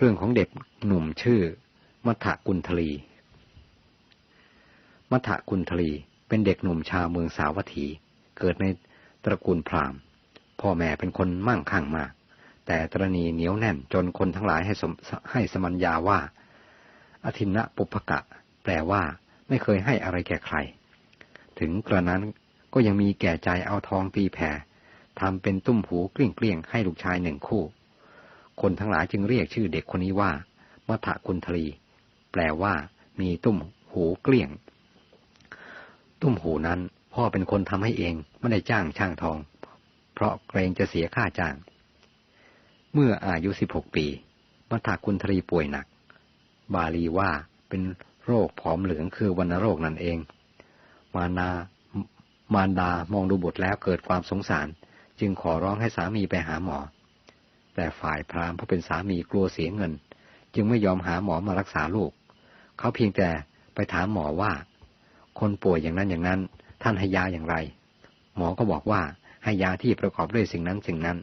เรื่องของเด็กหนุ่มชื่อ มัทะกุลทลี มัทะกุลทลีเป็นเด็กหนุ่มชาวเมืองสาวัตถี เกิดในตระกูลพราหมณ์ พ่อแม่เป็นคนมั่งคั่งมาก แต่ตรณีเหนียวแน่นจนคนทั้งหลายให้สมให้สมัญญาว่า อธินะปุพกะ แปลว่า ไม่เคยให้อะไรแก่ใคร ถึงกระนั้นก็ยังมีแก่ใจเอาทองตีแผ่ทำเป็นตุ้มหูเกลี้ยงเกลี้ยงให้ลูกชายหนึ่งคู่ คนทั้งหลายจึงเรียกชื่อเด็กคนนี้ว่ามัทกุลทลี แปลว่า มีตุ้มหูเกลี้ยง ตุ้มหูนั้น พ่อเป็นคนทำให้เองไม่ได้จ้างช่างทอง เพราะเกรงจะเสียค่าจ้าง เมื่ออายุสิบหกปี มัทกุลทลีป่วยหนัก บาลีว่าเป็นโรคผอมเหลืองคือวัณโรคนั่นเอง มานามารดามองดูบุตรแล้วเกิดความสงสาร จึงขอร้องให้สามีไปหาหมอ แต่ฝ่ายพราหมณ์ผู้เป็นสามีกลัวเสียเงิน จึงไม่ยอมหาหมอมารักษาลูก เขาเพียงแต่ไปถามหมอว่า คนป่วยอย่างนั้นอย่างนั้น ท่านให้ยาอย่างไร หมอก็บอกว่าให้ยาที่ประกอบด้วยสิ่งนั้นสิ่งนั้น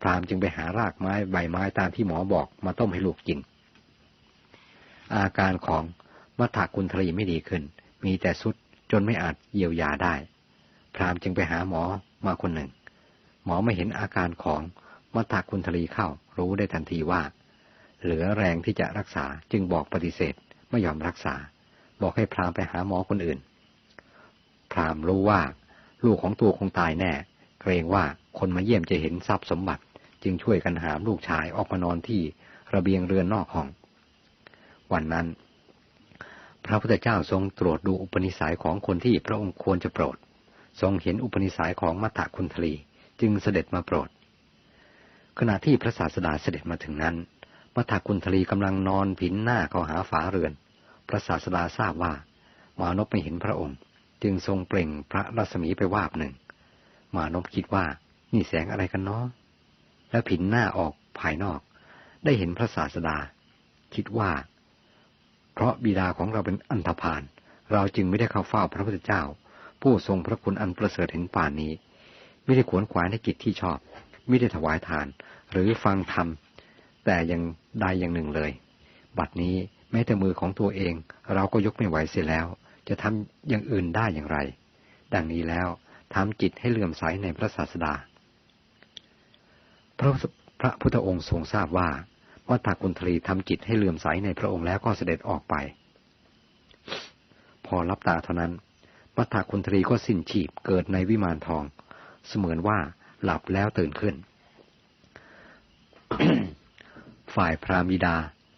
พราหมณ์จึงไปหารากไม้ใบไม้ตามที่หมอบอกมาต้มให้ลูกกิน อาการของมัทธกุลทรีไม่ดีขึ้น มีแต่สุดจนไม่อาจเยียวยาได้ พราหมณ์จึงไปหาหมอมาคนหนึ่ง หมอไม่เห็นอาการของ มัทธคุณทลีเข้ารู้ได้ทันทีว่า เหลือแรงที่จะรักษาจึงบอกปฏิเสธไม่ยอมรักษา บอกให้พราหมณ์ไปหาหมอคนอื่น พราหมณ์รู้ว่า ลูกของตัวคงตายแน่ เกรงว่าคนมาเยี่ยมจะเห็นทรัพย์สมบัติ จึงช่วยกันหามลูกชายออกมานอนที่ระเบียงเรือนนอกห้อง วันนั้น พระพุทธเจ้าทรงตรวจดูอุปนิสัยของคนที่พระองค์ควรจะโปรด ทรงเห็นอุปนิสัยของมัตตคุณทลีจึงเสด็จมาโปรด ขณะที่พระศาสดาเสด็จมาถึงนั้นมัตตคุณทลีกำลังนอนผินหน้าเข้าหาฝาเรือน พระศาสดาทราบว่ามานพไม่เห็นพระองค์ จึงทรงเปล่งพระรัศมีไปวาบหนึ่ง มานพคิดว่านี่แสงอะไรกันเนาะแล้วผินหน้าออกภายนอก ได้เห็นพระศาสดา คิดว่า เพราะบิดาของเราเป็นอันธพาลเราจึงไม่ได้เข้าเฝ้าพระพุทธเจ้า ผู้ทรงพระคุณอันประเสริฐเห็นป่านนี้ ไม่ได้ขวนขวายในกิจที่ชอบ ไม่ได้ถวายทาน หรือฟังธรรม แต่ยังใดอย่างหนึ่งเลย บัดนี้แม้แต่มือของตัวเอง เราก็ยกไม่ไหวเสียแล้ว จะทำอย่างอื่นได้อย่างไร ดังนี้แล้วทำจิตให้เลื่อมใสในพระศาสดา พระพระพุทธองค์ทรงทราบว่าวัตากุณทรีทำจิตให้เลื่อมใสในพระองค์แล้วก็เสด็จออกไป พอรับตาเท่านั้นมัทธคุณทรีก็สิ้นชีพเกิดในวิมานทอง เสมือนว่า หลับแล้วตื่นขึ้น ฝ่ายพรามิดา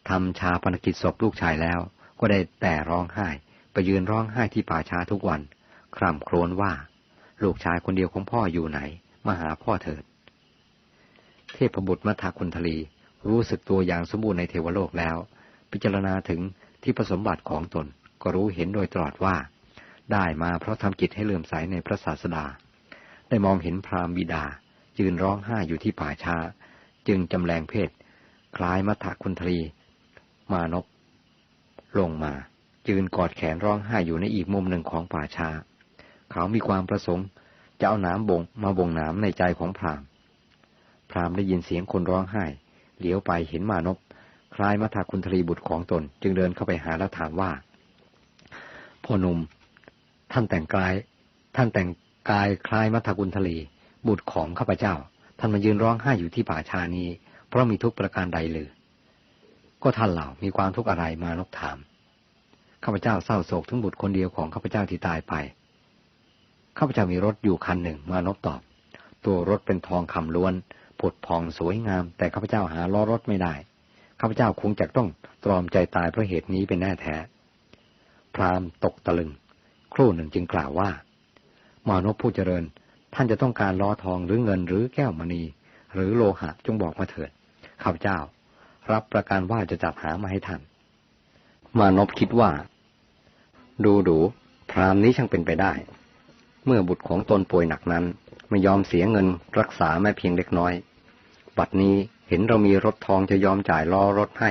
ทำชาปนกิจศพลูกชายแล้ว ก็ได้แต่ร้องไห้ ไปยืนร้องไห้ที่ป่าช้าทุกวัน คร่ำโครวญว่า ลูกชายคนเดียวของพ่ออยู่ไหน มาหาพ่อเถิด เทพบุตรมัทธคุณทลี รู้สึกตัวอย่างสมบูรณ์ในเทวโลกแล้ว พิจารณาถึงที่ผสมบัติของตนก็รู้เห็นโดยตลอดว่า ได้มาเพราะทำจิตให้เลื่อมใสในพระศาสดา ได้มองเห็นพรามบิดา ยืนร้องไห้อยู่ที่ป่าช้า จึงจำแรงเพศ คล้ายมัทธคุณทรี มานพลงมา ยืนกอดแขนร้องไห้อยู่ในอีกมุมหนึ่งของป่าช้า เขามีความประสงค์จะเอาน้ำบ่งมาบ่งน้ำในใจของพรามพรามได้ยินเสียงคนร้องไห้ เหลียวไปเห็นมานพคล้ายมัทธคุณทรีบุตรของตน จึงเดินเข้าไปหาแล้วถามว่าพ่อหนุ่มท่านแต่งกาย ท่านแต่ง กายคล้ายมัทกุลทะเลบุตรของข้าพเจ้า ท่านมายืนร้องไห้อยู่ที่ป่าชานี้ เพราะมีทุกประการใดเลย ก็ท่านเหล่ามีความทุกข์อะไรมานกถามข้าพเจ้าเศร้าโศกถึงบุตรคนเดียวของข้าพเจ้าที่ตายไปข้าพเจ้ามีรถอยู่คันหนึ่งมานกตอบ ตัวรถเป็นทองคำล้วนผุดพองสวยงาม แต่ข้าพเจ้าหาล้อรถไม่ได้ข้าพเจ้าคงจะต้องตรอมใจตายเพราะเหตุนี้เป็นแน่แท้ พรามตกตะลึง ครู่หนึ่งจึงกล่าวว่า มานพผู้เจริญ ท่านจะต้องการล้อทองหรือเงินหรือแก้วมณี หรือโลหะจงบอกมาเถิดข้าพเจ้า รับประกันว่าจะจัดหามาให้ท่าน มานพคิดว่า ดูดูพรามนี้ช่างเป็นไปได้ เมื่อบุตรของตนป่วยหนักนั้น ไม่ยอมเสียเงินรักษาแม้เพียงเล็กน้อยบัดนี้เห็นเรามีรถทองจะยอมจ่ายล้อรถให้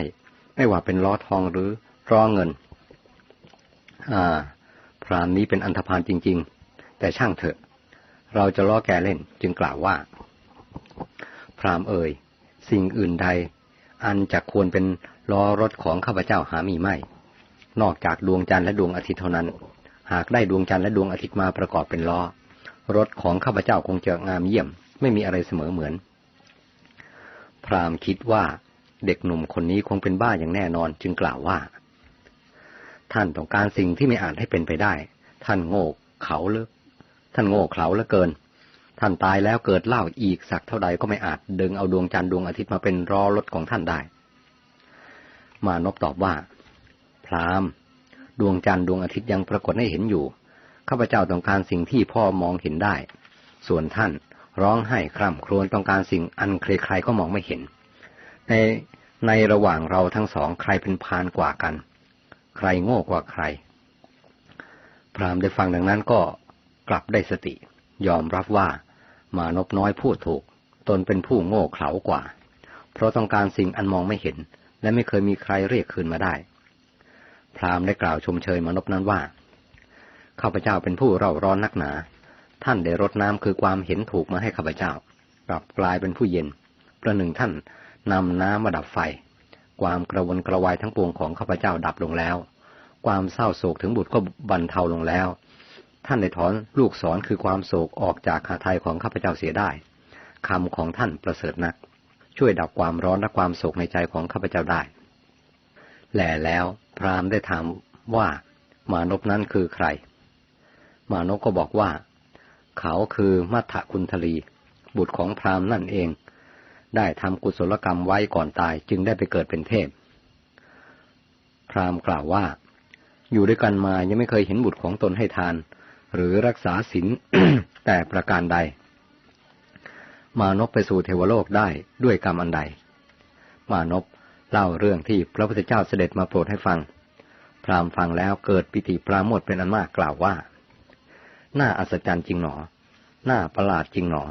ไม่ว่าเป็นล้อทองหรือล้อเงิน อ่า พรามนี้เป็นอันธพาลจริง ๆ แต่ช่างเถอะ เราจะล้อแกเล่นจึงกล่าวว่า พรามเอ่ย สิ่งอื่นใด อันจะควรเป็นล้อรถของข้าพเจ้าหามีไม่ นอกจากดวงจันทร์และดวงอาทิตย์เท่านั้น หากได้ดวงจันทร์และดวงอาทิตย์มาประกอบเป็นล้อ รถของข้าพเจ้าคงจะงามเยี่ยม ไม่มีอะไรเสมอเหมือน พรามคิดว่าเด็กหนุ่มคนนี้คงเป็นบ้าอย่างแน่นอนจึงกล่าวว่า ท่านต้องการสิ่งที่ไม่อาจให้เป็นไปได้ ท่านโง่เขาเลิก ท่านโง่เขลาเหลือเกิน ท่านตายแล้วเกิดเล่าอีกสักเท่าใดก็ไม่อาจดึงเอาดวงจันทร์ดวงอาทิตย์มาเป็นรอรถของท่านได้ มานพตอบว่า พรามดวงจันทร์ดวงอาทิตย์ยังปรากฏให้เห็นอยู่ ข้าพเจ้าต้องการสิ่งที่พ่อมองเห็นได้ ส่วนท่านร้องไห้คร่ำครวญต้องการสิ่งอันใครๆก็มองไม่เห็น ในในระหว่างเราทั้งสองใครเป็นพานกว่ากัน ใครโง่กว่าใคร พรามได้ฟังดังนั้นก็ กลับได้สติ ยอมรับว่ามานพน้อยพูดถูก ตนเป็นผู้โง่เขลากว่า เพราะต้องการสิ่งอันมองไม่เห็น และไม่เคยมีใครเรียกคืนมาได้ พรามได้กล่าวชมเชยมานพนั้นว่าข้าพเจ้าเป็นผู้เร่าร้อนนักหนา ท่านได้รดน้ำคือความเห็นถูกมาให้ข้าพเจ้ากลับกลายเป็นผู้เย็น ประหนึ่งท่านนำน้ำมาดับไฟ ความกระวนกระวายทั้งปวงของข้าพเจ้าดับลงแล้ว ความเศร้าโศกถึงบุตรก็บรรเทาลงแล้ว ท่านได้ถอนลูกศรคือความโศกออกจากขาไทยของข้าพเจ้าเสียได้คำของท่านประเสริฐนัก ช่วยดับความร้อนและความโศกในใจของข้าพเจ้าได้แหล่แล้วพราหมณ์ได้ถามว่ามานพนั้นคือใคร มานพก็บอกว่า เขาคือมัทธคุณทลี บุตรของพราหมณ์นั่นเอง ได้ทำกุศลกรรมไว้ก่อนตายจึงได้ไปเกิดเป็นเทพ พราหมณ์กล่าวว่า อยู่ด้วยกันมายังไม่เคยเห็นบุตรของตนให้ทาน หรือรักษาศีลแต่ประการใด มานพไปสู่เทวโลกได้ด้วยกรรมอันใด มานพเล่าเรื่องที่พระพุทธเจ้าเสด็จมาโปรดให้ฟัง พรามฟังแล้วเกิดปิติปราโมทเป็นอันมากกล่าวว่า น่าอัศจรรย์จริงหนอ น่าประหลาดจริงหนอ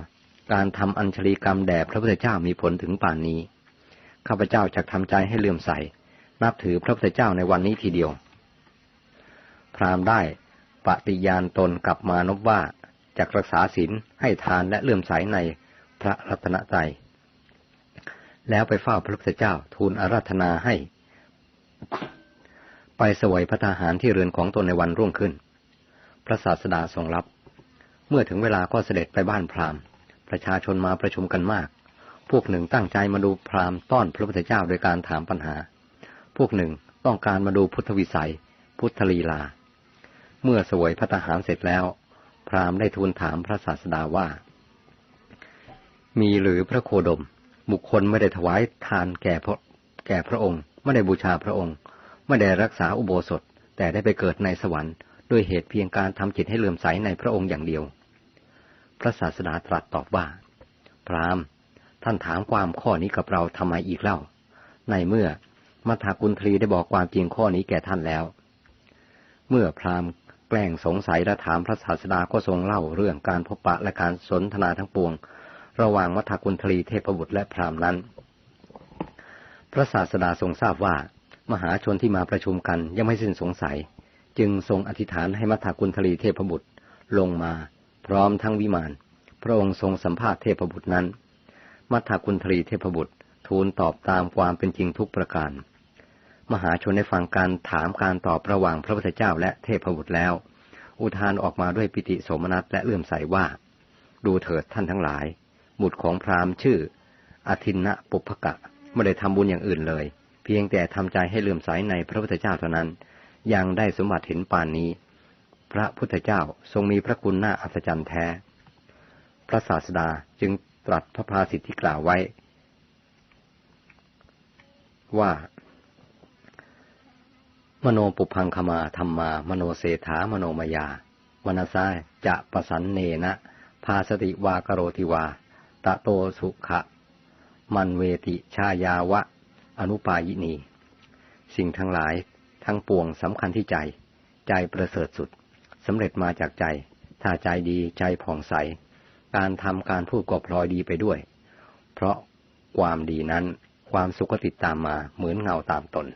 การทำอัญชลีกรรมแด่พระพุทธเจ้ามีผลถึงป่านนี้ ข้าพเจ้าจะทำใจให้เลื่อมใส นับถือพระพุทธเจ้าในวันนี้ทีเดียว พรามได้ ปฏิญาณตนกับมานพว่าจะรักษาศีลให้ทานและเลื่อมใสในพระรัตนตรัยแล้วไปเฝ้าพระพุทธเจ้าทูลอาราธนาให้ ไปสวยพระทหารที่เรือนของตนในวันรุ่งขึ้น พระศาสดาทรงรับ เมื่อถึงเวลาก็เสด็จไปบ้านพราหมณ์ ประชาชนมาประชุมกันมาก พวกหนึ่งตั้งใจมาดูพราหมณ์ต้อนพระพุทธเจ้าโดยการถามปัญหา พวกหนึ่งต้องการมาดูพุทธวิสัย พุทธลีลา เมื่อสวยพระทหารเสร็จแล้ว พราหมณ์ได้ทูลถามพระศาสดาว่า มีหรือพระโคดม บุคคลไม่ได้ถวายทานแก่พระแก่พระองค์ ไม่ได้บูชาพระองค์ ไม่ได้รักษาอุโบสถ แต่ได้ไปเกิดในสวรรค์ด้วยเหตุเพียงการทำจิตให้เลื่อมใสในพระองค์อย่างเดียว พระศาสดาตรัสตอบว่า พราหมณ์ ท่านถามความข้อนี้กับเราทำไมอีกเล่า ในเมื่อมัทากุลทรีได้บอกความจริงข้อนี้แก่ท่านแล้ว เมื่อพราหมณ์ กล้งสงสัยและถามพระศาสดาก็ทรงเล่าเรื่องการพบปะและการสนทนาทั้งปวง ระหว่างมัทกุลทลีเทพบุตรและพราหมณ์นั้น พระศาสดาทรงทราบว่า มหาชนที่มาประชุมกันยังไม่สิ้นสงสัย จึงทรงอธิษฐานให้มัทกุลทลีเทพบุตรลงมา พร้อมทั้งวิมาน พระองค์ทรงสัมภาษณ์เทพบุตรนั้น มัทกุลทลีเทพบุตรทูลตอบตามความเป็นจริงทุกประการ มหาชนได้ฟังการถามการตอบระหว่างพระพุทธเจ้าและเทพบุตรแล้ว อุทานออกมาด้วยปิติโสมนัสและเลื่อมใสว่า ดูเถิดท่านทั้งหลาย บุตรของพราหมณ์ชื่ออธินนะปุพกะไม่ได้ทำบุญอย่างอื่นเลย เพียงแต่ทำใจให้เลื่อมใสในพระพุทธเจ้าเท่านั้น ยังได้สมบัติเห็นปานนี้ พระพุทธเจ้าทรงมีพระคุณน่าอัศจรรย์แท้ พระศาสดาจึงตรัสพระภาสิทธิที่กล่าวไว้ ว่า มโนปุพังคมาธรรมา มโนเศธามโนมยามนสาจะประสันเนนะพาสติวากโรติวา ตะโตสุขะ มันเวติชายาวะ อนุปายินี สิ่งทั้งหลายทั้งปวงสำคัญที่ใจ ใจประเสริฐสุดสำเร็จมาจากใจ ถ้าใจดีใจผ่องใส การทำการพูดก็พลอยดีไปด้วย เพราะความดีนั้นความสุขติดตามมาเหมือนเงาตามตน